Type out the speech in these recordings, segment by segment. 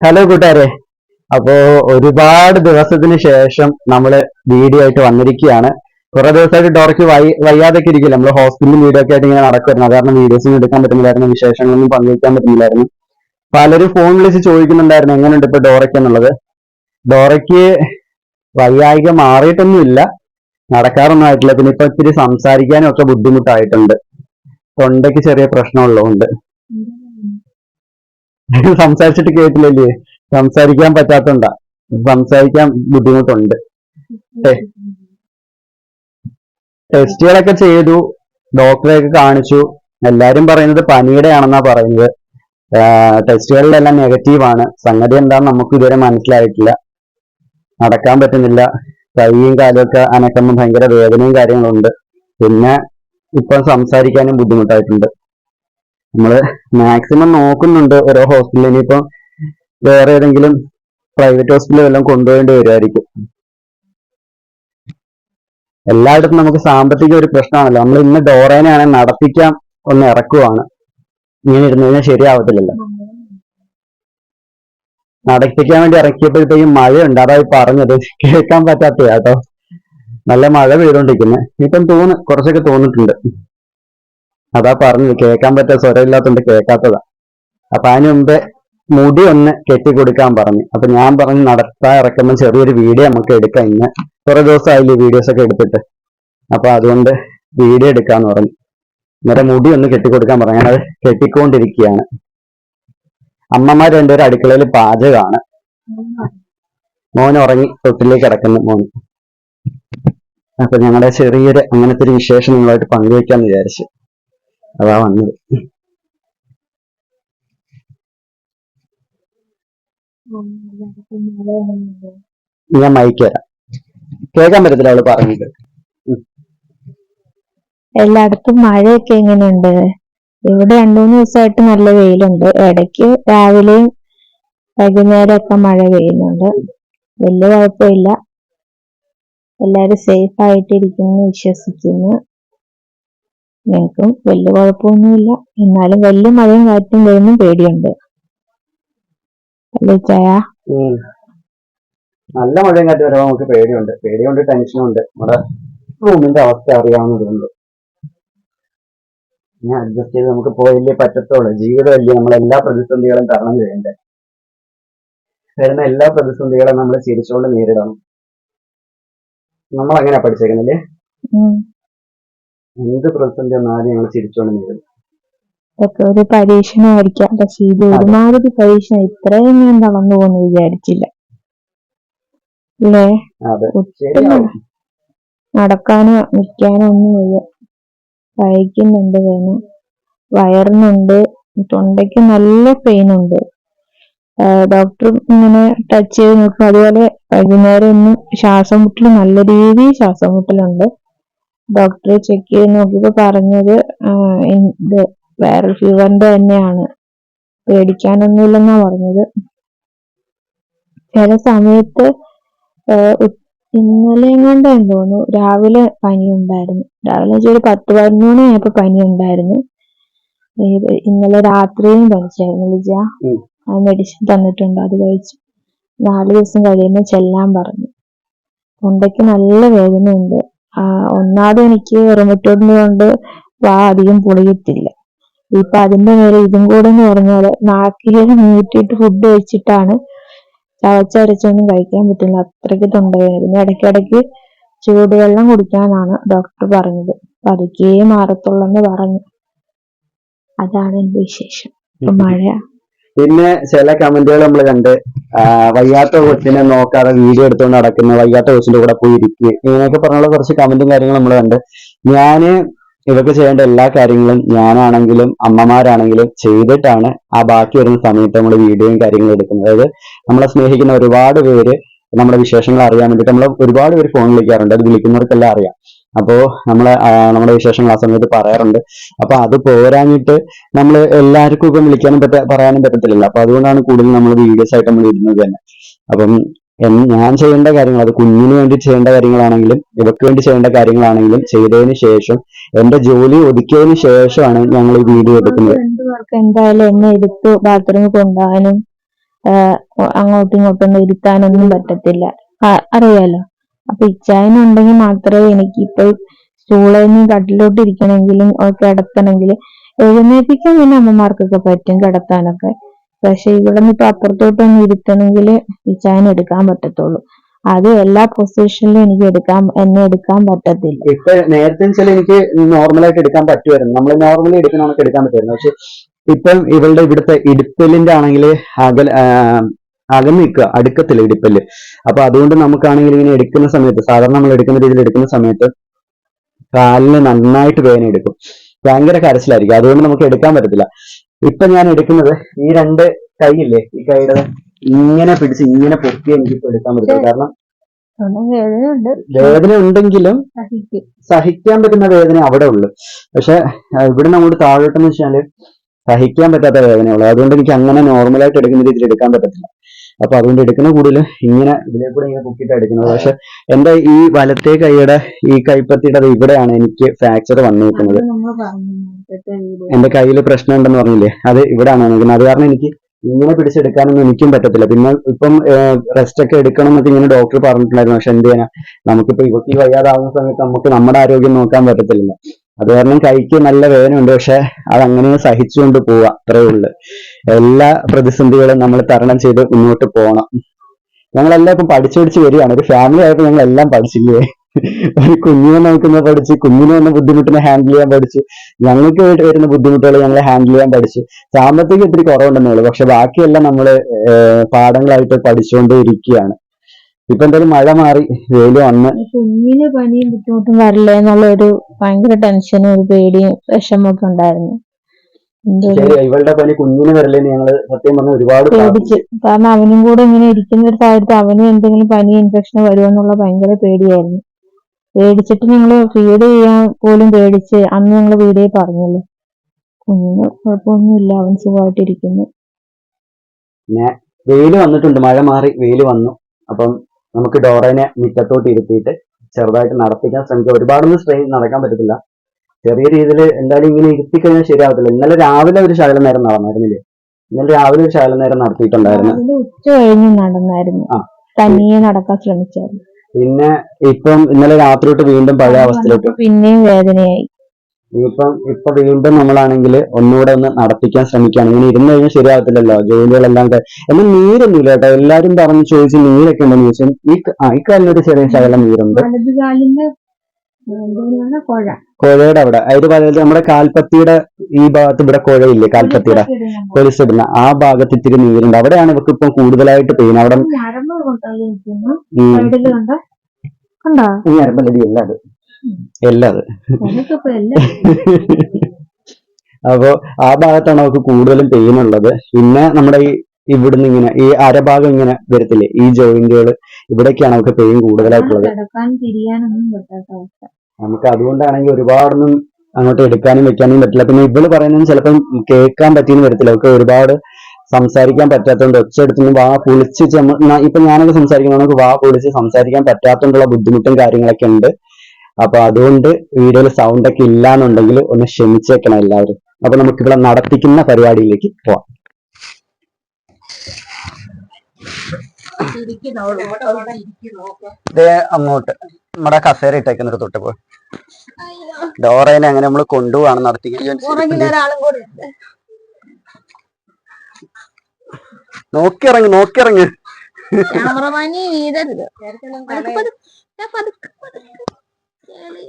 Hello കൂട്ടുകാരെ. അപ്പോ ഒരുപാട് ദിവസത്തിന് ശേഷം നമ്മൾ വീഡിയോ ആയിട്ട് വന്നിരിക്കുകയാണ്. കുറെ ദിവസമായിട്ട് ഡോറയ്ക്ക് വൈ വയ്യാതൊക്കെ ഇരിക്കില്ല? നമ്മൾ ഹോസ്പിറ്റലിൽ വീഡിയോ ഒക്കെ ആയിട്ട് ഇങ്ങനെ നടക്കുമായിരുന്നു കാരണം വീഡിയോസും എടുക്കാൻ പറ്റുന്നില്ലായിരുന്നു വിശേഷങ്ങളൊന്നും പങ്കുവയ്ക്കാൻ പറ്റുന്നില്ലായിരുന്നു. പലരും ഫോൺ വിളിച്ച് ചോദിക്കുന്നുണ്ടായിരുന്നു എങ്ങനെയുണ്ട് ഇപ്പൊ ഡോറയ്ക്ക് എന്നുള്ളത്? ഡോറയ്ക്ക് വയ്യായിക മാറിയിട്ടൊന്നുമില്ല. നടക്കാറൊന്നും ആയിട്ടില്ല. പിന്നെ ഇപ്പൊ ഇത്തിരി സംസാരിക്കാനും ഒക്കെ ബുദ്ധിമുട്ടായിട്ടുണ്ട്. തൊണ്ടയ്ക്ക് ചെറിയ പ്രശ്നമുള്ളതുകൊണ്ട്. സംസാരിച്ചിട്ട് കേട്ടില്ലല്ലേ? സംസാരിക്കാൻ പറ്റാത്തണ്ട. സംസാരിക്കാൻ ബുദ്ധിമുട്ടുണ്ട്. ടെസ്റ്റുകളൊക്കെ ചെയ്തു. ഡോക്ടറെയൊക്കെ കാണിച്ചു. എല്ലാരും പറയുന്നത് പനിയുടെ ആണെന്നാ പറയുന്നത് ടെസ്റ്റുകളിലെല്ലാം നെഗറ്റീവ് ആണ് സംഗതി എന്താണെന്ന് നമുക്ക് ഇതുവരെ മനസ്സിലായിട്ടില്ല. നടക്കാൻ പറ്റുന്നില്ല. കൈയും കാലും ഒക്കെ അനക്കുമ്പോൾ ഭയങ്കര വേദനയും കാര്യങ്ങളുണ്ട്. പിന്നെ ഇപ്പൊ സംസാരിക്കാനും ബുദ്ധിമുട്ടായിട്ടുണ്ട്. നമ്മൾ മാക്സിമം നോക്കുന്നുണ്ട് ഓരോ ഹോസ്പിറ്റലിൽ ഇനിയിപ്പം വേറെ ഏതെങ്കിലും പ്രൈവറ്റ് ഹോസ്പിറ്റലിൽ വല്ലതും കൊണ്ടുപോകേണ്ടി വരുമായിരിക്കും എല്ലായിടത്തും നമുക്ക് സാമ്പത്തിക ഒരു പ്രശ്നമാണല്ലോ. നമ്മൾ ഇന്ന് ഡോറേനെയാണ് നടത്തിക്കാം ഒന്ന് ഇറക്കുവാണ്. ഇങ്ങനെ ഇരുന്നു കഴിഞ്ഞാൽ ശരിയാവത്തില്ലല്ലോ. നടത്തിക്കാൻ വേണ്ടി ഇറക്കിയപ്പോഴത്തേക്കും മഴയുണ്ട്. അതായി പറഞ്ഞത്. കേൾക്കാൻ പറ്റാത്ത കേട്ടോ. നല്ല മഴ പെയ്തോണ്ടിരിക്കുന്നത് ഇപ്പം തോന്നു കുറച്ചൊക്കെ തോന്നിട്ടുണ്ട്. അതാ പറഞ്ഞത്. കേൾക്കാൻ പറ്റാത്ത സ്വരമില്ലാത്തോണ്ട് കേൾക്കാത്തതാ. അപ്പൊ അതിന് മുമ്പേ മുടി ഒന്ന് കെട്ടി കൊടുക്കാൻ പറഞ്ഞു. അപ്പൊ ഞാൻ പറഞ്ഞു നടത്താൻ ഇറക്കുമ്പോൾ ചെറിയൊരു വീഡിയോ നമുക്ക് എടുക്കാം. ഇന്ന് കുറെ ദിവസമായില്ലേ വീഡിയോസ് ഒക്കെ എടുത്തിട്ട്. അപ്പൊ അതുകൊണ്ട് വീഡിയോ എടുക്കാന്ന് പറഞ്ഞു. നേരെ മുടി ഒന്ന് കെട്ടിക്കൊടുക്കാൻ പറഞ്ഞു. ഞാനത് കെട്ടിക്കൊണ്ടിരിക്കുകയാണ്. അമ്മമാർ രണ്ടുപേരും അടുക്കളയിൽ പാചകമാണ്. മോൻ ഉറങ്ങി തൊട്ടിലേക്ക് കിടക്കുന്നു മോൻ അപ്പൊ ഞങ്ങളുടെ ചെറിയൊരു അങ്ങനത്തെ ഒരു വിശേഷം നിങ്ങളായിട്ട് പങ്കുവെക്കാന്ന് വിചാരിച്ചു. അതാ വന്നത്. ഞാൻ മൈക്ക് തരാം കേൾക്കാൻ പറ്റത്തില്ല അവൾ പറഞ്ഞത്. എല്ലായിടത്തും മഴയൊക്കെ എങ്ങനെയുണ്ട്? ഇവിടെ രണ്ടു മൂന്ന് ദിവസമായിട്ട് നല്ല വെയിലുണ്ട്. ഇടയ്ക്ക് രാവിലെയും വൈകുന്നേരമൊക്കെ മഴ പെയ്യുന്നുണ്ട്. വലിയ കുഴപ്പമില്ല. എല്ലാവരും സേഫ് ആയിട്ടിരിക്കുന്നു വിശ്വസിക്കുന്നു. ഞങ്ങൾക്കും വലിയ കുഴപ്പമൊന്നുമില്ല. എന്നാലും വലിയ മഴയും കാറ്റും വരുന്ന പേടിയുണ്ട്. അല്ലേ ചായ? നല്ല മഴയും കാറ്റ് വരുമ്പോൾ നമുക്ക് പേടിയുണ്ട്. പേടിയുണ്ട് ടെൻഷനും ഉണ്ട് നമ്മുടെ റൂമിന്റെ അവസ്ഥ അറിയാവുന്നതുകൊണ്ട്. ഇനി അഡ്ജസ്റ്റ് ചെയ്ത് നമുക്ക് പോയില്ലേ പറ്റത്തുള്ളൂ. ജീവിതമല്ലേ നമ്മൾ എല്ലാ പ്രതിസന്ധികളും തരണം ചെയ്യണ്ടേ? വരുന്ന എല്ലാ പ്രതിസന്ധികളും നമ്മൾ ചിരിച്ചുകൊണ്ട് നേരിടണം. നമ്മൾ അങ്ങനെ പഠിച്ചേക്കുന്നില്ലേ. എന്ത് പ്രതിസന്ധി വന്നാലും ഞങ്ങൾ ചിരിച്ചുകൊണ്ട് നേരിടും ഇതൊക്കെ ഒരു പരീക്ഷണമായിരിക്കാം പക്ഷെ ഇത് ഒരുമാതിരി പരീക്ഷണം ഇത്രയും ഞാൻ തളർന്നു പോകുന്നു വിചാരിച്ചില്ല. അല്ലേ? നടക്കാനോ നിൽക്കാനോ ഒന്നും വയ്യ. വയക്കുന്നുണ്ട് വേണം. വയറിനുണ്ട് തൊണ്ടയ്ക്ക് നല്ല പെയിൻ ഉണ്ട്. ഡോക്ടർ ഇങ്ങനെ ടച്ച് ചെയ്ത് നോക്കും. അതുപോലെ വൈകുന്നേരം ഒന്നും ശ്വാസം മുട്ടൽ നല്ല രീതിയിൽ ശ്വാസം മുട്ടലുണ്ട്. ഡോക്ടർ ചെക്ക് ചെയ്ത് നോക്കിയപ്പോ പറഞ്ഞത് ഇത് വൈറൽ ഫീവറിന്റെ തന്നെയാണ്. പേടിക്കാനൊന്നുമില്ലെന്നാ പറഞ്ഞത്. ചില സമയത്ത് ഇന്നലെ എങ്ങാണ്ടാന്ന് തോന്നുന്നു രാവിലെ പനി ഉണ്ടായിരുന്നു രാവിലെ വെച്ചാൽ ഒരു പത്ത് പതിനൊന്ന് ആയപ്പോ പനി ഉണ്ടായിരുന്നു ഇന്നലെ രാത്രിയും പനിച്ചായിരുന്നു ലിജ. ആ മെഡിസിൻ തന്നിട്ടുണ്ട് അത് കഴിച്ചു നാല് ദിവസം കഴിയുമ്പോൾ ചെല്ലാൻ പറഞ്ഞു. തൊണ്ടയ്ക്ക് നല്ല വേദനയുണ്ട്. ഒന്നാമത് എനിക്ക് റൊമറ്റോയിഡിനെ കൊണ്ട് വാ അധികം പൊളിയത്തില്ല ഇപ്പൊ അതിന്റെ നേരെ ഇതും കൂടെ എന്ന് പറഞ്ഞാൽ നാക്കിൽ നീട്ടിയിട്ട് ഫുഡ് കഴിച്ചിട്ടാണ് ചവച്ചരച്ചൊന്നും കഴിക്കാൻ പറ്റില്ല. അത്രയ്ക്ക് തൊണ്ടവേദന. പിന്നെ ഇടയ്ക്കിടയ്ക്ക് ചൂടുവെള്ളം കുടിക്കാനാണ് ഡോക്ടർ പറഞ്ഞത്. പതുക്കെ മാറത്തുള്ളെന്ന് പറഞ്ഞു. അതാണ് എന്റെ വിശേഷം. ഇപ്പൊ മഴ പിന്നെ ചില കമന്റുകൾ നമ്മൾ കണ്ട് വയ്യാത്ത കൊച്ചിനെ നോക്കാതെ വീഡിയോ എടുത്തുകൊണ്ട് നടക്കുന്ന വയ്യാത്ത കൊച്ചിന്റെ കൂടെ പോയി ഇരിക്കുക ഇങ്ങനെയൊക്കെ പറഞ്ഞുള്ള കുറച്ച് കമന്റും കാര്യങ്ങളും നമ്മൾ കണ്ട്. ഞാൻ ഇവർക്ക് ചെയ്യേണ്ട എല്ലാ കാര്യങ്ങളും ഞാനാണെങ്കിലും അമ്മമാരാണെങ്കിലും ചെയ്തിട്ടാണ് ആ ബാക്കി വരുന്ന സമയത്ത് നമ്മൾ വീഡിയോയും കാര്യങ്ങളും എടുക്കുന്നത്. അതായത് നമ്മളെ സ്നേഹിക്കുന്ന ഒരുപാട് പേര് നമ്മുടെ വിശേഷങ്ങൾ അറിയാൻ വേണ്ടിയിട്ട് നമ്മൾ ഒരുപാട് പേര് ഫോൺ വിളിക്കാറുണ്ട്. അത് വിളിക്കുന്നവർക്കെല്ലാം അറിയാം. അപ്പോ നമ്മളെ നമ്മുടെ വിശേഷങ്ങൾ ആ സമയത്ത് പറയാറുണ്ട്. അപ്പൊ അത് പോരാഞ്ഞിട്ട് നമ്മൾ എല്ലാവർക്കും ഇപ്പം വിളിക്കാനും പറ്റ പറയാനും പറ്റത്തില്ലല്ലോ. അപ്പൊ അതുകൊണ്ടാണ് കൂടുതൽ നമ്മൾ വീഡിയോസ് ആയിട്ട് നമ്മൾ ഇടുന്നത് തന്നെ. അപ്പം ഞാൻ ചെയ്യേണ്ട കാര്യങ്ങൾ അത് കുഞ്ഞിന് വേണ്ടി ചെയ്യേണ്ട കാര്യങ്ങളാണെങ്കിലും ഇവക്ക് വേണ്ടി ചെയ്യേണ്ട കാര്യങ്ങളാണെങ്കിലും ചെയ്തതിന് ശേഷം എന്റെ ജോലി ഒതുക്കിയതിന് ശേഷമാണ് ഞങ്ങൾ ഈ വീഡിയോ എടുക്കുന്നത്. എന്തായാലും എന്നെ എടുത്ത് ബാത്റൂമിൽ കൊണ്ടുപോകാനും അങ്ങോട്ടും ഇങ്ങോട്ടും ഇരുത്താനൊന്നും പറ്റത്തില്ല. അറിയാലോ? അപ്പൊ ഇച്ചായനുണ്ടെങ്കിൽ മാത്രമേ എനിക്ക് ഇപ്പൊ സ്റ്റൂളിൽ നിന്ന് കട്ടിലോട്ട് ഇരിക്കണമെങ്കിലും ഒക്കെ കിടത്തണമെങ്കിലും എഴുന്നേൽപ്പിക്കാൻ പിന്നെ അമ്മമാർക്കൊക്കെ പറ്റും കിടത്താനൊക്കെ. പക്ഷെ ഇവിടെ നിന്ന് ഇപ്പൊ അപ്പുറത്തോട്ടൊന്നും ഇരുത്തണമെങ്കിൽ ഇച്ചായൻ എടുക്കാൻ പറ്റത്തുള്ളൂ. അത് എല്ലാ പൊസിഷനിലും എനിക്ക് എടുക്കാൻ എന്നെ എടുക്കാൻ പറ്റത്തില്ല. ഇപ്പൊ നേരത്തെ വെച്ചാൽ എനിക്ക് നോർമലായിട്ട് എടുക്കാൻ പറ്റുമായിരുന്നു. നമ്മൾ നോർമലി എടുക്കുന്ന എടുക്കാൻ പറ്റുമായിരുന്നു. പക്ഷെ ഇപ്പം ഇവളുടെ ഇവിടുത്തെ ഇടുപ്പലിന്റെ ആണെങ്കിൽ അകൽ അകന്ന് നിൽക്കുക അടുക്കത്തില്ല ഇടിപ്പൽ അപ്പൊ അതുകൊണ്ട് നമുക്കാണെങ്കിൽ ഇങ്ങനെ എടുക്കുന്ന സമയത്ത് സാധാരണ നമ്മൾ എടുക്കുന്ന രീതിയിൽ എടുക്കുന്ന സമയത്ത് കാലിന് നന്നായിട്ട് വേദന എടുക്കും. ഭയങ്കര കരച്ചിലായിരിക്കും. അതുകൊണ്ട് നമുക്ക് എടുക്കാൻ പറ്റത്തില്ല. ഇപ്പൊ ഞാൻ എടുക്കുന്നത് ഈ രണ്ട് കൈയില്ലേ? ഈ കൈയുടെ ഇങ്ങനെ പിടിച്ച് ഇങ്ങനെ പൊക്കി എനിക്ക് ഇപ്പൊ എടുക്കാൻ പറ്റില്ല കാരണം വേദന ഉണ്ടെങ്കിലും സഹിക്കും. സഹിക്കാൻ പറ്റുന്ന വേദന അവിടെ ഉള്ളു. പക്ഷെ ഇവിടെ നമ്മൾ താഴോട്ടെന്ന് വെച്ചാൽ സഹിക്കാൻ പറ്റാത്ത വേദനയുള്ളൂ അതുകൊണ്ട് എനിക്ക് അങ്ങനെ നോർമലായിട്ട് എടുക്കുന്ന രീതിയിൽ എടുക്കാൻ പറ്റത്തില്ല. അപ്പൊ അതുകൊണ്ട് എടുക്കുന്ന കൂടുതൽ ഇങ്ങനെ ഇതിലെ കൂടെ ഇങ്ങനെ പൊക്കിയിട്ട് എടുക്കുന്നത്. പക്ഷെ എന്റെ ഈ വലത്തെ കൈയുടെ ഈ കൈപ്പത്തിയുടെ ഇവിടെയാണ് എനിക്ക് ഫ്രാക്ചർ വന്നിരിക്കുന്നത് എന്റെ കയ്യിൽ പ്രശ്നം ഉണ്ടെന്ന് പറഞ്ഞില്ലേ? അത് ഇവിടെയാണ് വന്നിരിക്കുന്നത് അത് കാരണം എനിക്ക് ഇങ്ങനെ പിടിച്ചെടുക്കാനൊന്നും എനിക്കും പറ്റത്തില്ല. പിന്നെ ഇപ്പം റെസ്റ്റ് ഒക്കെ എടുക്കണം എന്നൊക്കെ ഇങ്ങനെ ഡോക്ടർ പറഞ്ഞിട്ടുണ്ടായിരുന്നു. പക്ഷെ എന്ത് ചെയ്യാനാ? നമുക്കിപ്പോ ഇവർക്ക് ഈ വയ്യാതാവുന്ന സമയത്ത് നമുക്ക് നമ്മുടെ ആരോഗ്യം നോക്കാൻ പറ്റത്തില്ല. അത് കാരണം കൈക്ക് നല്ല വേദനയുണ്ട്. പക്ഷെ അതങ്ങനെ സഹിച്ചുകൊണ്ട് പോവാ അത്രേ ഉള്ളു. എല്ലാ പ്രതിസന്ധികളും നമ്മൾ തരണം ചെയ്ത് മുന്നോട്ട് പോകണം. ഞങ്ങളെല്ലാം ഇപ്പം പഠിച്ചു പഠിച്ച് വരികയാണ്. ഒരു ഫാമിലി ആയിട്ട് ഞങ്ങൾ എല്ലാം പഠിച്ചില്ലേ? ഒരു കുഞ്ഞിനെ നോക്കുന്ന പഠിച്ച് കുഞ്ഞിനെ വന്ന ബുദ്ധിമുട്ടിനെ ഹാൻഡിൽ ചെയ്യാൻ പഠിച്ചു. ഞങ്ങൾക്ക് വരുന്ന ബുദ്ധിമുട്ടുകൾ ഞങ്ങൾ ഹാൻഡിൽ ചെയ്യാൻ പഠിച്ചു. സാമ്പത്തികം ഇത്തിരി കുറവുണ്ടെന്നേ ഉള്ളൂ. പക്ഷെ ബാക്കിയെല്ലാം നമ്മൾ പാഠങ്ങളായിട്ട് പഠിച്ചുകൊണ്ടേ ഇരിക്കുകയാണ്. ഇപ്പൊ എന്തായാലും മഴ മാറി വെയിൽ വന്ന്. കുഞ്ഞിന് പനിയും ബുദ്ധിമുട്ടും വരില്ല എന്നുള്ള ഒരു ഭയങ്കര ടെൻഷനും ഒരു പേടിയും വിഷമൊക്കെ ഉണ്ടായിരുന്നു. ഇവളുടെ പനി കുഞ്ഞിന് വരില്ലേ ഞങ്ങൾ സത്യം പറഞ്ഞ ഒരുപാട് പേടിച്ച്. കാരണം അവനും കൂടെ ഇങ്ങനെ ഇരിക്കുന്ന ഒരു സാഹചര്യത്തിൽ അവനും എന്തെങ്കിലും പനി ഇൻഫെക്ഷൻ വരുമെന്നുള്ള ഭയങ്കര പേടിയായിരുന്നു. പേടിച്ചിട്ട് ഞങ്ങൾ ഫീഡ് ചെയ്യാൻ പോലും പേടിച്ച് അന്ന് ഞങ്ങൾ വീഡിയോ പറഞ്ഞല്ലോ. കുഞ്ഞിന് കുഴപ്പമൊന്നുമില്ല അവൻ സുഖമായിട്ടിരിക്കുന്നു. വെയിൽ വന്നിട്ടുണ്ട് മഴ മാറി വെയിൽ വന്നു. അപ്പം നമുക്ക് ഡോറേനെ മിറ്റത്തോട്ട് ഇരുത്തിയിട്ട് ചെറുതായിട്ട് നടത്തിക്കാൻ ശ്രമിക്കുക ഒരുപാടൊന്നും സ്ട്രെയിൻ നടക്കാൻ പറ്റത്തില്ല. ചെറിയ രീതിയിൽ എന്തായാലും ഇങ്ങനെ ഇരുത്തി കഴിഞ്ഞാൽ ശരിയാവത്തില്ല. ഇന്നലെ രാവിലെ ഒരു ശകലം നേരം നടന്നായിരുന്നില്ലേ? ഇന്നലെ രാവിലെ ഒരു ശകലം നേരം നടത്തിയിട്ടുണ്ടായിരുന്നു. ഉച്ച കഴിഞ്ഞ് നടന്നായിരുന്നു. തനിയെ നടക്കാൻ ശ്രമിച്ചായിരുന്നു. പിന്നെ ഇപ്പം ഇന്നലെ രാത്രി തൊട്ട് വീണ്ടും പഴയ അവസ്ഥയിലോട്ട്. പിന്നെയും വേദനയായി. ഇപ്പം ഇപ്പൊ വീണ്ടും നമ്മളാണെങ്കിൽ ഒന്നുകൂടെ ഒന്ന് നടത്തിക്കാൻ ശ്രമിക്കുകയാണ്. ഇങ്ങനെ ഇരുന്ന് കഴിഞ്ഞാൽ ശരിയാകത്തില്ലല്ലോ. ജോലികളെല്ലാം എന്നാൽ നീരൊന്നുമില്ല കേട്ടോ. എല്ലാരും പറഞ്ഞു ചോദിച്ച് നീരൊക്കെ ഉണ്ടെന്ന് ചോദിച്ചു ഈ ഈ കാലിനൊരു ചെറിയ ശകലം നീരുണ്ട്. കോഴയുടെ അവിടെ. അതിന് പറയുന്നത് നമ്മുടെ കാൽപ്പത്തിയുടെ ഈ ഭാഗത്ത് ഇവിടെ കുഴയില്ലേ? കാൽപ്പത്തിയുടെ കൊലിച്ചിടുന്ന ആ ഭാഗത്ത് ഇത്തിരി നീരുണ്ട്. അവിടെയാണ് ഇവർക്ക് ഇപ്പം കൂടുതലായിട്ട് പെയിൻ. അവിടെ ഈ ഞരമ്പല്ലടി അത്. എല്ലാം അപ്പോ ആ ഭാഗത്താണ് അവർക്ക് കൂടുതലും പെയിൻ ഉള്ളത്. പിന്നെ നമ്മുടെ ഈ ഇവിടുന്ന് ഇങ്ങനെ ഈ അരഭാഗം ഇങ്ങനെ വരത്തില്ലേ? ഈ ജോയിന്റുകൾ ഇവിടേക്കാണ് അവർക്ക് പെയിൻ കൂടുതലായിട്ടുള്ളത്. നമുക്ക് അതുകൊണ്ടാണെങ്കിൽ ഒരുപാടൊന്നും അങ്ങോട്ട് എടുക്കാനും വെക്കാനും പറ്റില്ല. പിന്നെ ഇവൾ പറയുന്നത് ചിലപ്പം കേൾക്കാൻ പറ്റിയെന്ന് വരത്തില്ല. അവർക്ക് ഒരുപാട് സംസാരിക്കാൻ പറ്റാത്തതുകൊണ്ട് ഒച്ച ഒച്ചയെടുത്തൊന്നും വാ പൊളിച്ച് ചമ ന- ഇപ്പൊ ഞാനൊക്കെ സംസാരിക്കുന്നത് നമുക്ക് വാ പൊളിച്ച് സംസാരിക്കാൻ പറ്റാത്തതുകൊണ്ടുള്ള ബുദ്ധിമുട്ടും കാര്യങ്ങളൊക്കെ ഉണ്ട്. അപ്പൊ അതുകൊണ്ട് വീഡിയോയിൽ സൗണ്ട് ഒക്കെ ഇല്ലാന്നുണ്ടെങ്കിൽ ഒന്ന് ക്ഷമിച്ചേക്കണം എല്ലാവരും. അപ്പൊ നമുക്ക് ഇവിടെ നടത്തിക്കുന്ന പരിപാടിയിലേക്ക് പോവാം. അങ്ങോട്ട്. നമ്മുടെ കസേര ഇട്ടേക്കുന്ന ഒരു തൊട്ട് പോ. ഡോറേനെ അങ്ങനെ നമ്മൾ കൊണ്ടുപോവാണ് നടത്തി നോക്കിയിറങ്ങി നോക്കിയിറങ്ങി. ക്യാമറമാനി കേളി.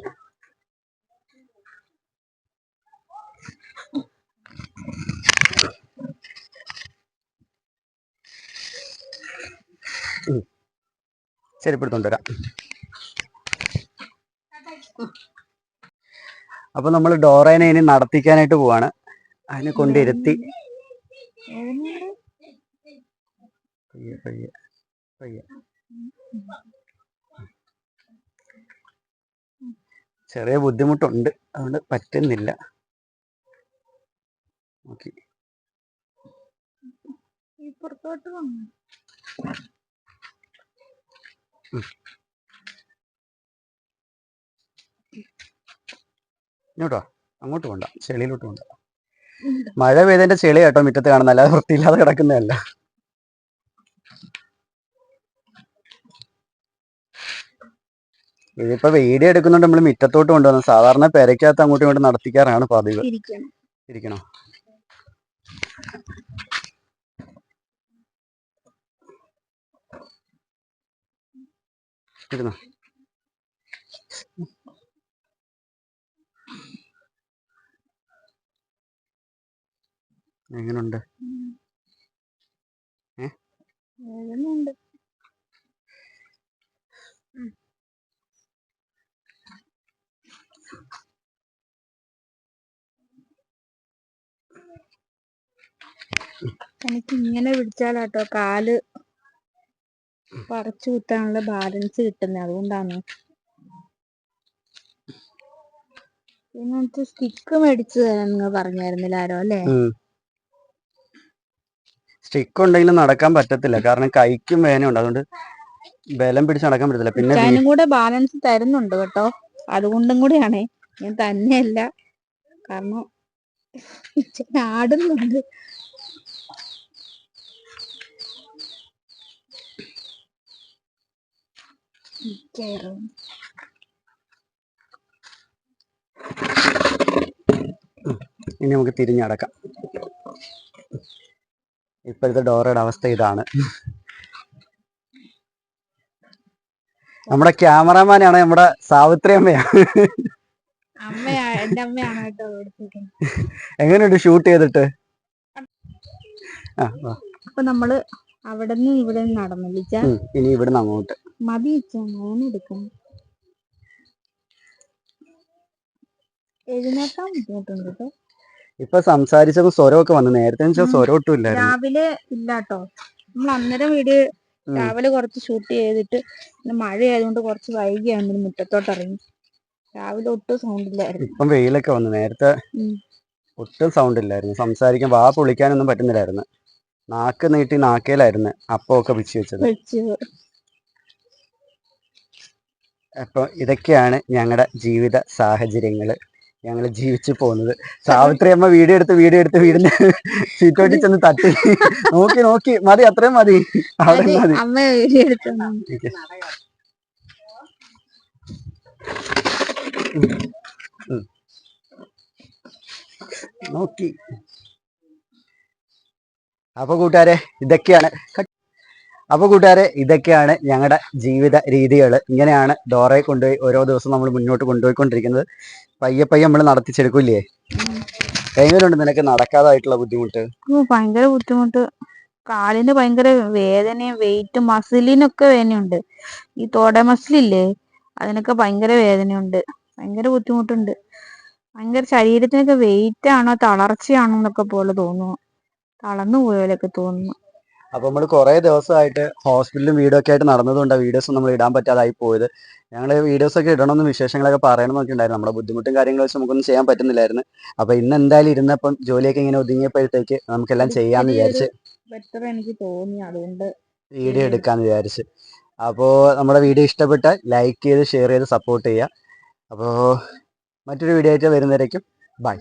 ചെരുപ്പെടുത്തോണ്ട് വരാം. അപ്പൊ നമ്മൾ ഡോറേനെ ഇനി നടത്തിക്കാനായിട്ട് പോവാണ്. അതിനെ കൊണ്ടിരുത്തി പയ്യെ പയ്യെ പയ്യെ. ചെറിയ ബുദ്ധിമുട്ടുണ്ട്. അതുകൊണ്ട് പറ്റുന്നില്ല. ഓക്കെ. ഇപ്പുറത്തോട്ട് വന്നു. ഇങ്ങോട്ടോ? അങ്ങോട്ട് പോണ്ട. ചെളിയിലോട്ട് പോണ്ട. മഴ പെയ്തതിന്റെ ചെളി കേട്ടോ മുറ്റത്ത് കാണുന്ന. അല്ലാതെ വൃത്തിയില്ലാതെ കിടക്കുന്നതല്ല. ഇതിപ്പോ വീഡിയോ എടുക്കുന്നുണ്ട് നമ്മൾ മിറ്റത്തോട്ട് കൊണ്ടുവന്നു സാധാരണ പെരക്കകത്ത് അങ്ങോട്ടും ഇങ്ങോട്ട് നടത്തിക്കാറാണ് പതിവ്. ഇരിക്കണം. ഇരുന്നോ? എങ്ങനുണ്ട്? വേദനയുണ്ട് എനിക്ക് ഇങ്ങനെ പിടിച്ചാലാട്ടോ കാൽ പറിച്ചു കുത്താനുള്ള ബാലൻസ് കിട്ടുന്നത് അതുകൊണ്ടാണ്. പിന്നെ സ്റ്റിക്ക് മേടിച്ചു തരാന്ന് പറഞ്ഞായിരുന്നില്ല ആരോ അല്ലേ? സ്റ്റിക്ക് ഉണ്ടെങ്കിലും നടക്കാൻ പറ്റത്തില്ല. കാരണം കൈക്കും വേദനയുണ്ട് അതുകൊണ്ട് ബലം പിടിച്ച് നടക്കാൻ പറ്റത്തില്ല. പിന്നെ ഞാനും കൂടെ ബാലൻസ് തരുന്നുണ്ട് കേട്ടോ. അതുകൊണ്ടും കൂടിയാണേ. ഞാൻ തന്നെയല്ല. കാരണം ആടുന്നുണ്ട്. ഇനി നമുക്ക് തിരിഞ്ഞടക്കാം ഇപ്പോഴത്തെ ഡോറയുടെ അവസ്ഥ ഇതാണ്. നമ്മുടെ ക്യാമറമാനാണ് നമ്മുടെ സാവിത്രി അമ്മയാണ്. എങ്ങനെയുണ്ട് ഷൂട്ട് ചെയ്തിട്ട്? ആ. അപ്പൊ നമ്മൾ അവിടെ നിന്ന് ഇവിടെ നിന്ന് നടന്നില്ല ഉം, ഇനി ഇവിടുന്ന് അങ്ങോട്ട്. മതി എടുക്കും ഞാൻ എടുക്കണം എഴുന്നേക്കാൻ ബുദ്ധിമുട്ടുണ്ട് കേട്ടോ. ഇപ്പൊ സംസാരിച്ചപ്പോ സ്വരമൊക്കെ വന്നു. നേരത്തെ. സ്വരം ഒട്ടും ഇല്ലായിരുന്നു രാവിലെ ഇല്ലാട്ടോ നമ്മൾ അന്നേരം വീഡിയോ ഉം. രാവിലെ കുറച്ച് ഷൂട്ട് ചെയ്തിട്ട് പിന്നെ മഴ ആയതുകൊണ്ട് കുറച്ച് വൈകിയാണ് മുറ്റത്തോട്ട് ഇറങ്ങി. രാവിലെ ഒട്ടും സൗണ്ട് ഇല്ലായിരുന്നു. ഇപ്പം വെയിലൊക്കെ വന്നു. നേരത്തെ ഒട്ടും സൗണ്ട് ഇല്ലായിരുന്നു. സംസാരിക്കാൻ വാ പൊളിക്കാനൊന്നും പറ്റുന്നില്ലായിരുന്നു. നാക്ക് നീട്ടി നാക്കേലായിരുന്നു. അപ്പമൊക്കെ പിച്ചു വെച്ചത്. വെച്ച്. അപ്പൊ ഇതൊക്കെയാണ് ഞങ്ങളുടെ ജീവിത സാഹചര്യങ്ങൾ. ഞങ്ങൾ ജീവിച്ചു പോകുന്നത്. സാവിത്രി അമ്മ വീഡിയോ എടുത്ത് വീഡിയോ എടുത്ത് വീടിന് സീറ്റോട്ടി ചെന്ന് തട്ടി. നോക്കി നോക്കി. മതി അത്രയും മതി. അവിടെ മതി. നോക്കി. അപ്പൊ കൂട്ടുകാരെ ഇതൊക്കെയാണ് അപ്പോൾ അപ്പൊ കൂട്ടുകാരെ ഇതൊക്കെയാണ് ഞങ്ങളുടെ ജീവിത രീതികൾ ഇങ്ങനെയാണ് ഡോറയെ കൊണ്ടുപോയി ഓരോ ദിവസം നമ്മൾ മുന്നോട്ട് കൊണ്ടുപോയിക്കൊണ്ടിരിക്കുന്നത്. പയ്യെ പയ്യെ നമ്മൾ നടത്തിച്ചെടുക്കൂലേ എങ്ങനെയുണ്ട് നിനക്ക് നടക്കാതായിട്ടുള്ള ബുദ്ധിമുട്ട്? ഭയങ്കര ബുദ്ധിമുട്ട്. കാലിന് ഭയങ്കര വേദനയും വെയിറ്റും മസിലിനൊക്കെ വേദനയുണ്ട്. ഈ തോട മസിലില്ലേ അതിനൊക്കെ ഭയങ്കര വേദനയുണ്ട്. ഭയങ്കര ബുദ്ധിമുട്ടുണ്ട്. ഭയങ്കര ശരീരത്തിനൊക്കെ വെയിറ്റ് ആണോ തളർച്ചയാണോ എന്നൊക്കെ പോലെ തോന്നുന്നു. തളർന്നു തോന്നുന്നു. അപ്പൊ നമ്മൾ കുറെ ദിവസമായിട്ട് ഹോസ്പിറ്റലും വീടൊക്കെ ആയിട്ട് നടന്നതുകൊണ്ട് വീഡിയോസ് നമ്മൾ ഇടാൻ പറ്റാതായി പോയത്. ഞങ്ങൾ വീഡിയോസ് ഒക്കെ ഇടണമെന്ന് വിശേഷങ്ങളൊക്കെ പറയണമെന്നൊക്കെ ഉണ്ടായിരുന്നു നമ്മുടെ ബുദ്ധിമുട്ടും കാര്യങ്ങളും വെച്ച് നമുക്കൊന്നും ചെയ്യാൻ പറ്റുന്നില്ലായിരുന്നു. അപ്പൊ ഇന്ന് എന്തായാലും ഇരുന്നപ്പം ജോലിയൊക്കെ ഇങ്ങനെ ഒതുങ്ങിയപ്പോഴത്തേക്ക് നമുക്കെല്ലാം ചെയ്യാന്ന് വിചാരിച്ച് ബെറ്റർ എനിക്ക് തോന്നി. അതുകൊണ്ട് വീഡിയോ എടുക്കാന്ന് വിചാരിച്ച്. അപ്പോൾ നമ്മുടെ വീഡിയോ ഇഷ്ടപ്പെട്ടാൽ ലൈക്ക് ചെയ്ത് ഷെയർ ചെയ്ത് സപ്പോർട്ട് ചെയ്യുക. അപ്പോൾ മറ്റൊരു വീഡിയോ ആയിട്ട് വരുന്നവരേക്കും ബൈ.